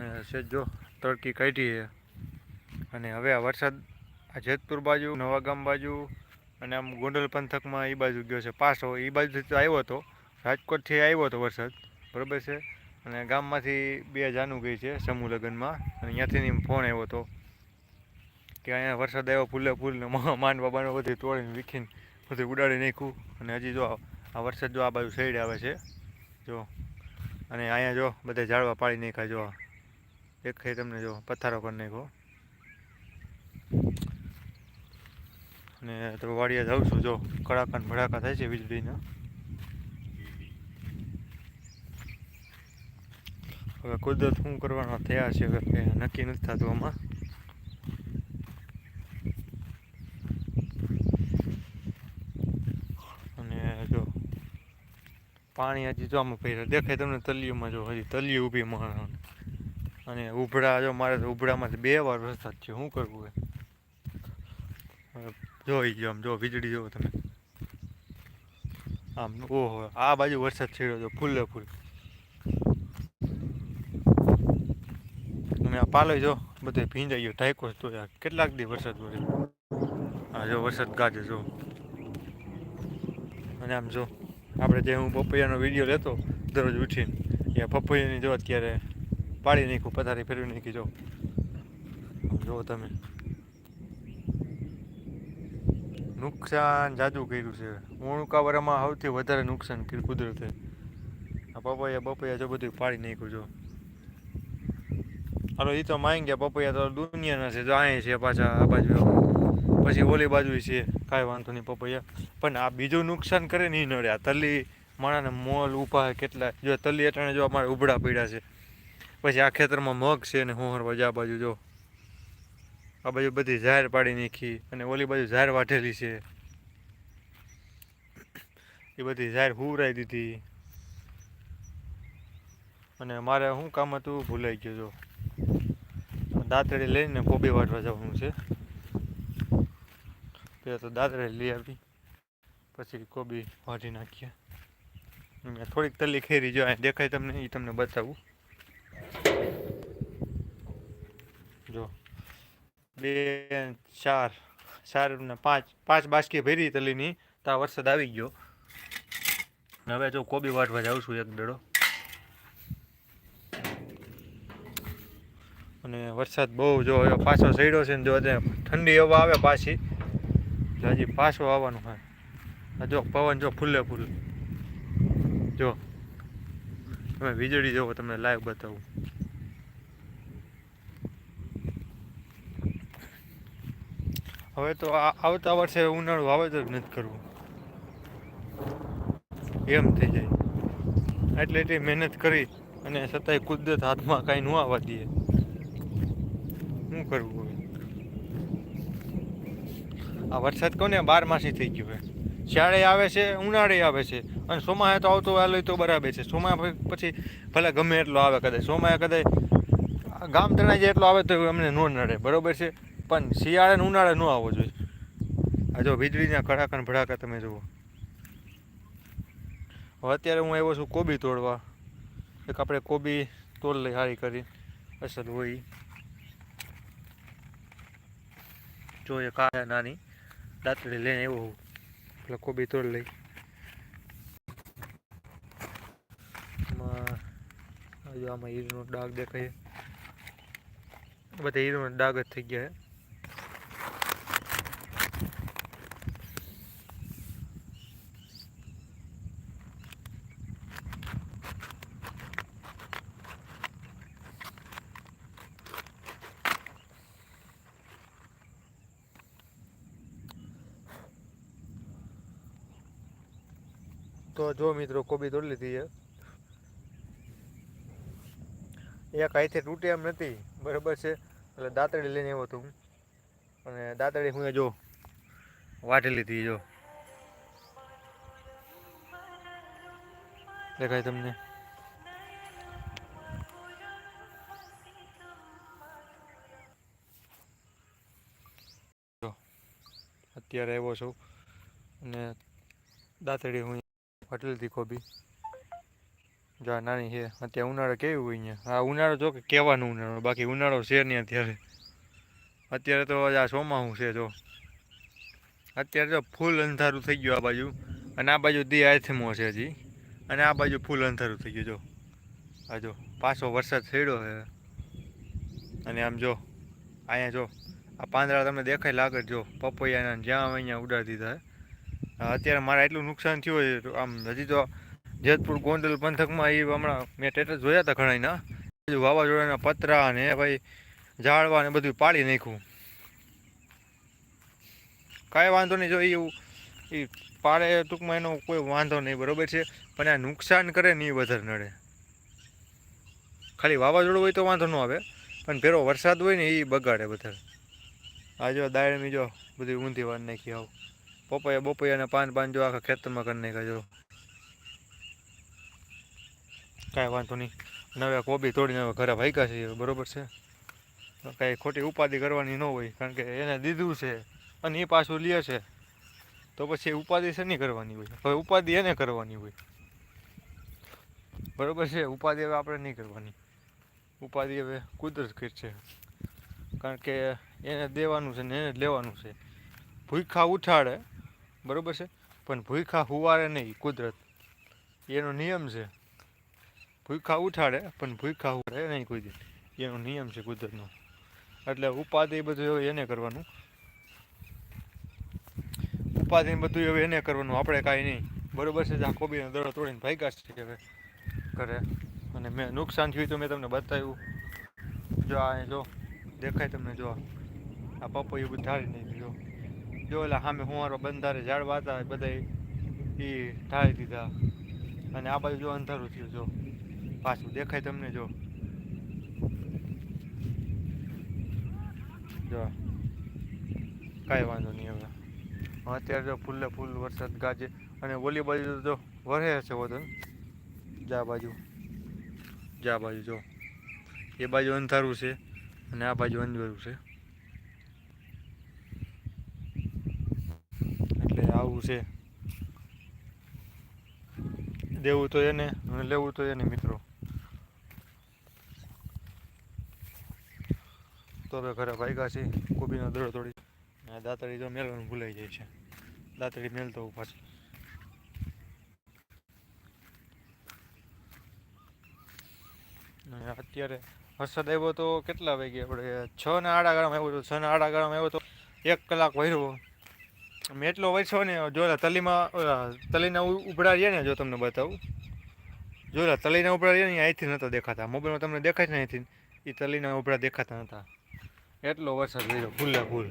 અને સેજ જો તડકી કાઢી છે. અને હવે આ વરસાદ આ જેતપુર બાજુ, નવાગામ બાજુ અને આમ ગોંડલ પંથકમાં એ બાજુ ગયો છે પાછો. એ બાજુથી તો આવ્યો હતો રાજકોટથી આવ્યો હતો વરસાદ. બરાબર છે? અને ગામમાંથી બે જાનું ગઈ છે સમૂહ લગ્નમાં. અને ત્યાંથી ફોન આવ્યો હતો કે અહીંયા વરસાદ આવ્યો, ફૂલે ફૂલ ને માંડ બાબાને બધી તોડીને વીખીને બધું ઉડાડી નાખ્યું. અને હજી જો આ વરસાદ જો આ બાજુ સાઈડ આવે છે, જો. અને અહીંયા જો બધા ઝાડવા પાડી નાખ્યા જો દેખાય તમને જો પથ્થારો કરી નાખ્યો. અને તો વાડીએ જાઉં છું, જો કડાકા ભડાકા થાય છે વીજળીના. હવે કુદરત શું કરવાના થયા છે, હવે નક્કી નથી થતું આમાં. અને જો, પાણી હજી જો આમાં પૈસા દેખાય તમને તલિયુમાં જો, હજી તલિયું ઊભી માણ અને ઉભડા, જો મારે તો ઉભડામાંથી બે વાર વરસાદ છે શું કરવું એ? જોઈ ગયો આમ, જો વીજળી જોવો તમે. આમ, ઓહો, આ બાજુ વરસાદ છેડ્યો જો ફૂલે ફૂલ. અને આ પાલો જો, બધે ભીંજાઈ ગયો ઢાંકો તો કેટલાક દી વરસાદ પડે હા જો વરસાદ ગાજે, જો. અને આમ જો, આપણે જે હું પપૈયાનો વીડિયો લેતો, દરરોજ ઉઠીને એ પપૈયાની જો અત્યારે પાડી નાખ્યું, પથારી ફેરવી નાખી, જો. જુઓ તમે. નુકસાન જાજુ કર્યું છે. ઉણકાવરામાં સૌથી વધારે નુકસાન કર્યું કુદરતે. આ પપૈયા પપૈયા જો બધું પાડી નાખ્યું, જો. હાલો એ તો માંગ ગયા પપૈયા તો દુનિયાના છે, જો અહીં છે પાછા આ બાજુ. પછી ઓલી બાજુ છે, કાંઈ વાંધો નહીં પપૈયા. પણ આ બીજું નુકસાન કરે નહીં નડે. આ તલી માણાને મોલ ઊભા કેટલા જો તલી અટાણે જો અમારે ઉભડા પડ્યા છે. પછી આ ખેતરમાં મગ છે ને હોહર આ બાજુ જો. આ બાજુ બધી ઝાર પાડી નાખી અને ઓલી બાજુ ઝાર વાઢેલી છે. એ બધી ઝાર હુરાઈ દીધી. અને મારે શું કામ હતું ભૂલાઈ ગયો જો. દાંતડી લઈને કોબી વાટવા જવાનું છે. પહેલાં તો દાંતડી લઈ આવી. પછી કોબી વાટી નાખીએ થોડીક તલી ખેરી જો દેખાય તમને એ તમને બતાવું જો બે, ચાર ચાર ને પાંચ પાંચ બાસકી ભરી તલીની, તો વરસાદ આવી ગયો. હવે જો કોબી વાટવા જાઉં છું એક દડો અને વરસાદ બહુ જો હવે પાછો સડ્યો છે ને જો ઠંડી હવા આવે પાછી હજી પાછો આવવાનું હોય. જો પવન જો ફૂલે ફૂલ. જો, તમે વીજળી જોવો, તમને લાઈવ બતાવું. હવે તો આવતા વર્ષે ઉનાળું વાવેતર જ નથી કરવું. એમ થઈ જાય. એટલે એટલી મહેનત કરી અને છતાંય કુદરત હાથમાં કાંઈ ન આવવા દઈએ શું કરવું હવે? આ વરસાદ કોને? બાર માસી થઈ ગયો હવે. શિયાળે આવે છે, ઉનાળે આવે છે. અને સોમાહે તો આવતો વાલો તો બરાબર છે. સોમા પછી ભલે ગમે એટલો આવે કદાચ. સોમાએ કદાચ ગામ તણાઈ જાય એટલો આવે તો અમને ન નડે. બરાબર છે? પણ શિયાળે ને ઉનાળે ન આવવો જોઈએ. આ જો વીજળીના કડાકા ભડાકા તમે જુઓ. હવે અત્યારે હું આવ્યો છું કોબી તોડવા. એક આપણે કોબી તોડ લઈ સારી કરી. અસર હોય. જો એ કાયા નાની દાંતડી લઈને આવ્યો હું. એટલે કોબી તોડ લઈ. આમાં હીરનો ડાઘ દેખાય. બધા હીરોનો ડાઘ જ થઈ ગયા તો જો મિત્રો, કોબી તોડી લીધી છે. એક અહીંથી તૂટે એમ નથી, બરાબર છે. એટલે દાંતડી લઈને આવ્યો હતો અને દાંતડી હું જો વાટી લીધી જો. દેખાય તમને? અત્યારે આવ્યો છું. અને દાંતડી હું વાટી લીધી બી. જો નાની છે. અત્યારે ઉનાળો કેવી હોય અહીંયા? આ ઉનાળો જો કે કહેવાનું ઉનાળો, બાકી ઉનાળો છે નહીં અત્યારે. અત્યારે તો આ ચોમાસું છે, જો. અત્યારે તો ફૂલ અંધારું થઈ ગયું આ બાજુ. અને આ બાજુ દી આથમો છે હજી. અને આ બાજુ ફૂલ અંધારું થઈ ગયું, જો. આ જો, પાછો વરસાદ થયેલો છે. અને આમ જો, અહીંયા જો, આ પાંદડા તમને દેખાય લાગે જો પપૈયાના જ્યાં અહીંયા ઉડાડી દીધા. અત્યારે મારે એટલું નુકસાન થયું હોય આમ હજી તો જેતપુર ગોંડલ પંથકમાં એ હમણાં મેં ટેટસ જોયા હતા ઘણાના બધું વાવાઝોડાના પતરા ને ભાઈ ઝાડવા ને બધું પાડી નાખ્યું. કાંઈ વાંધો નહીં, જો એવું એ પાડે ટૂંકમાં એનો કોઈ વાંધો નહીં, બરોબર છે? પણ આ નુકસાન કરે ને એ વધારે નડે. ખાલી વાવાઝોડું હોય તો વાંધો ન આવે, પણ ભેરો વરસાદ હોય ને એ બગાડે બધા આ જો દાયણમી જો બધી ઊંધી વાર નાખી આવું. પપૈયા, બપૈયા પાન પાન જો આખા ખેતરમાં કરી નાખ્યા જો. કાંઈ વાંધો નહીં. નવે કોબી તોડીને હવે ઘરે ભાગ્યા છે બરોબર છે? કાંઈ ખોટી ઉપાધિ કરવાની ન હોય, કારણ કે એને દીધું છે અને એ પાછું લે છે. તો પછી ઉપાધિ છે નહીં કરવાની હોય? હવે ઉપાધિ એને કરવાની હોય. બરોબર છે? ઉપાધિ હવે આપણે નહીં કરવાની. ઉપાધિ હવે કુદરત છે. કારણ કે એને દેવાનું છે ને એને લેવાનું છે. ભૂખા ઉઠાડે બરોબર છે? પણ ભૂખા હુવારે નહીં, કુદરત. એનો નિયમ છે. ભૂખા ઉઠાડે, પણ ભૂખા હુવારે નહીં દી એનો નિયમ છે કુદરતનો. એટલે ઉપાધિ બધું હવે એને કરવાનું. ઉપાધિ બધું હવે એને કરવાનું, આપણે કાંઈ નહીં. બરોબર છે? આ કોબીનો દડો તોડીને ભાગ્યા છે હવે કરે અને મેં નુકસાન થયું તો મેં તમને બતાવ્યું. જો આ જો, દેખાય તમને, જો આ. પપૈયું બધું ધારી નહીં જો. જો એટલે સામે હુંવારો બંધારે ઝાડવા હતા બધા એ ઢાળી દીધા. અને આ બાજુ જો અંધારું થયું, જો. પાછું દેખાય તમને, જો. જો. કાંઈ વાંધો નહીં હવે. અત્યારે જો ફૂલે ફૂલ વરસાદ ગાજે. અને ઓલી બાજુ જો વરસે છે વતન જા બાજુ. જા બાજુ, જો. એ બાજુ અંધારું છે, અને આ બાજુ અંધારું છે. એટલે છે. દેવું તો એને અને લેવું તો એને મિત્રો. તો હવે ઘરે ભાગ્યા છે, કોબીનો દડો તોડી. અને દાંતડી તો મેળવાનું ભૂલાઈ જાય છે. દાંતડી મેલતો હું પાછી. અત્યારે વરસાદ આવ્યો તો કેટલા વાગે આપણે છ ને આડા ગાળામાં આવ્યો તો, છ ને આડા ગાળામાં આવ્યો તો એક કલાક વર્યો મેં એટલો વરસ્યો ને, જો તલીમાં તલીના ઉભરા ઉભડા રહ્યા ને, જો તમને બતાવું. જો તલીના ઉભડા રહ્યા ને અહીંથી નહોતા દેખાતા. મોબાઈલમાં તમને દેખાય ને અહીંથી. એ તલીના ઉભરા દેખાતા નહોતા એટલો વરસાદ રહ્યો ફૂલે ફૂલ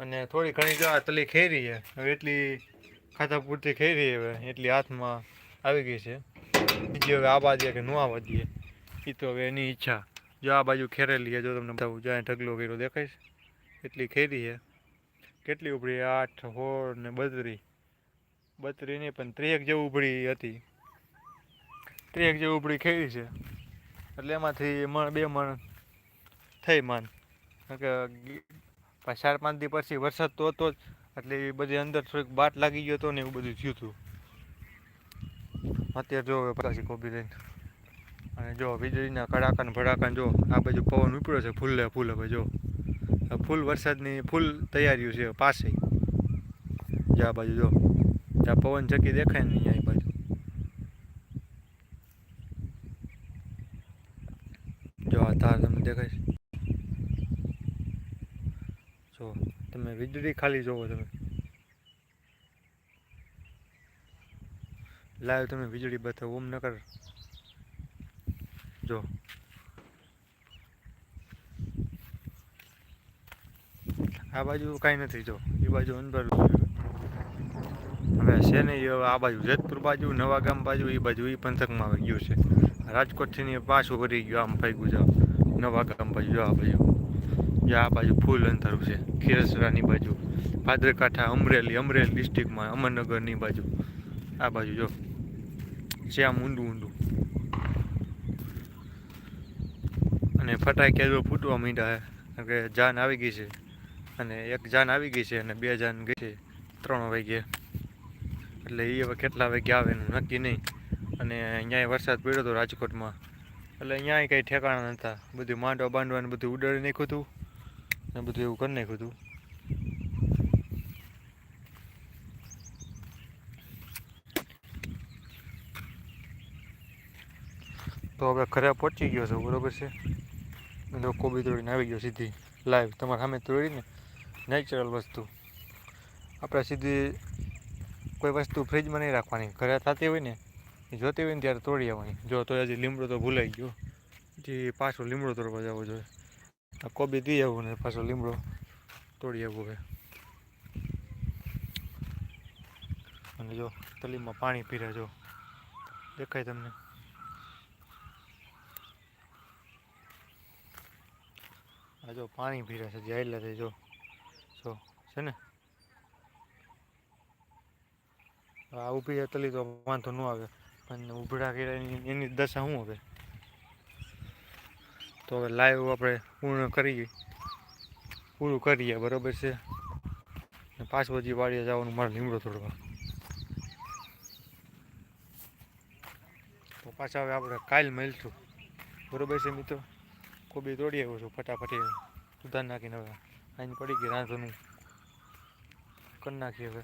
અને થોડી ઘણી જો આ તલી ખેરી છે. હવે એટલી ખાતા પૂરતી ખેરી હવે. એટલી હાથમાં આવી ગઈ છે. બીજી હવે આવા દે કે ન આવવા દે એ તો હવે એની ઈચ્છા. જો આ બાજુ ખેરેલી છે, જો તમને બતાવું. જો અહીં ઢગલો કર્યો, દેખાય છે? એટલી ખેરી છે? કેટલી ઉભરી? આઠ, હોળ ને બત્રી. બત્રી નહીં, પણ ત્રેક જેવું ઉભરી હતી. ત્રેક જેવું ઉભરી ખેરી છે. એટલે એમાંથી મણ, બે મણ થઈ માન કે ચાર, પાંચ દી પછી વરસાદ તો હતો જ. એટલે એ બધી અંદર થોડીક બાટ લાગી ગયો હતો ને એવું બધું થયું હતું. અત્યારે જો પછી કોબી લઈને. અને જો વીજળીના કડાકા ને ભડાકા જો આ બાજુ પવન ઉપડ્યો છે ફૂલે, ફૂલ હવે જો. ફૂલ વરસાદની ફૂલ તૈયારીઓ છે, પાસે. જા બાજુ જો. જ્યાં પવન ચકી દેખાય ને અહીંયા બાજુ. જો આ તાર તમને દેખાય છે. જો, તમે વીજળી ખાલી જોવો તમે. લાવ તમે વીજળી બતાવો, ઓમ નકર. જો. આ બાજુ કાંઈ નથી, જો. એ બાજુ અંદર હવે. છે નહીં હવે આ બાજુ જેતપુર બાજુ નવા ગામ બાજુ, એ બાજુ એ પંથકમાં આવી ગયું છે. રાજકોટથી ને પાછું કરી ગયું, આમ ફાગ્યું જાવ નવા ગામ બાજુ આ બાજુ. જો આ બાજુ ફૂલ અંધારું છે. ખીરસરાની બાજુ, ભાદરકાંઠા, અમરેલી અમરેલી ડિસ્ટ્રિક્ટમાં, અમરનગરની બાજુ. આ બાજુ, જો. છે આમ ઊંડું ઊંડું. અને ફટાક્યા જો ફૂટવા માંડ્યા કારણ કે જાન આવી ગઈ છે. અને એક જાન આવી ગઈ છે અને બે જાન ગઈ છે. ત્રણ વાગ્યે. એટલે એ હવે કેટલા વાગે આવે એનું નક્કી નહીં. અને અહીંયા વરસાદ પડ્યો હતો રાજકોટમાં. એટલે અહીંયા કંઈ ઠેકાણા નહોતા. બધું માંડવા બાંડવાનું બધું ઉડાડી નાખ્યું હતું. ને બધું એવું કરી નાખ્યું હતું. તો હવે ઘરે પહોંચી ગયો છું. બરોબર છે? તો કોબી તોડીને આવી ગયો સીધી. લાઈવ તમારા સામે તોડીને નેચરલ વસ્તુ. આપણે સીધી કોઈ વસ્તુ ફ્રીજમાં નહીં રાખવાની. ઘરે થતી હોય ને, એ જોતી હોય ને ત્યારે તોડી આવવાની. જો તો હજી લીમડો તો ભૂલાઈ ગયો. જે પાછો લીમડો તોડવા જવો જોઈએ. આ કોબી દઈ આવું ને પાછો લીમડો તોડી આવવું હવે. અને જો તલીમાં પાણી પીરે જો. દેખાય તમને? આ જો પાણી પીરે છે જાયલા છે, જો. જો છે ને? આ ઊભી તલી તો વાંધો ન આવે. પણ ઉભડા કર્યા એની દશા શું હવે? તો હવે લાઈવ આપણે પૂર્ણ કરીએ. પૂરું કરીએ, બરોબર છે? પાછું હજી વાડીએ જવાનું મારે લીમડો તોડવા. તો પાછા હવે આપણે કાલ મળીશું. બરોબર છે મિત્રો? કોબી તોડી આવ્યો છું ફટાફટી સુધાર નાખીને હવે. આઈને પડી ગઈ રાંધવાનું કરી નાખીએ હવે.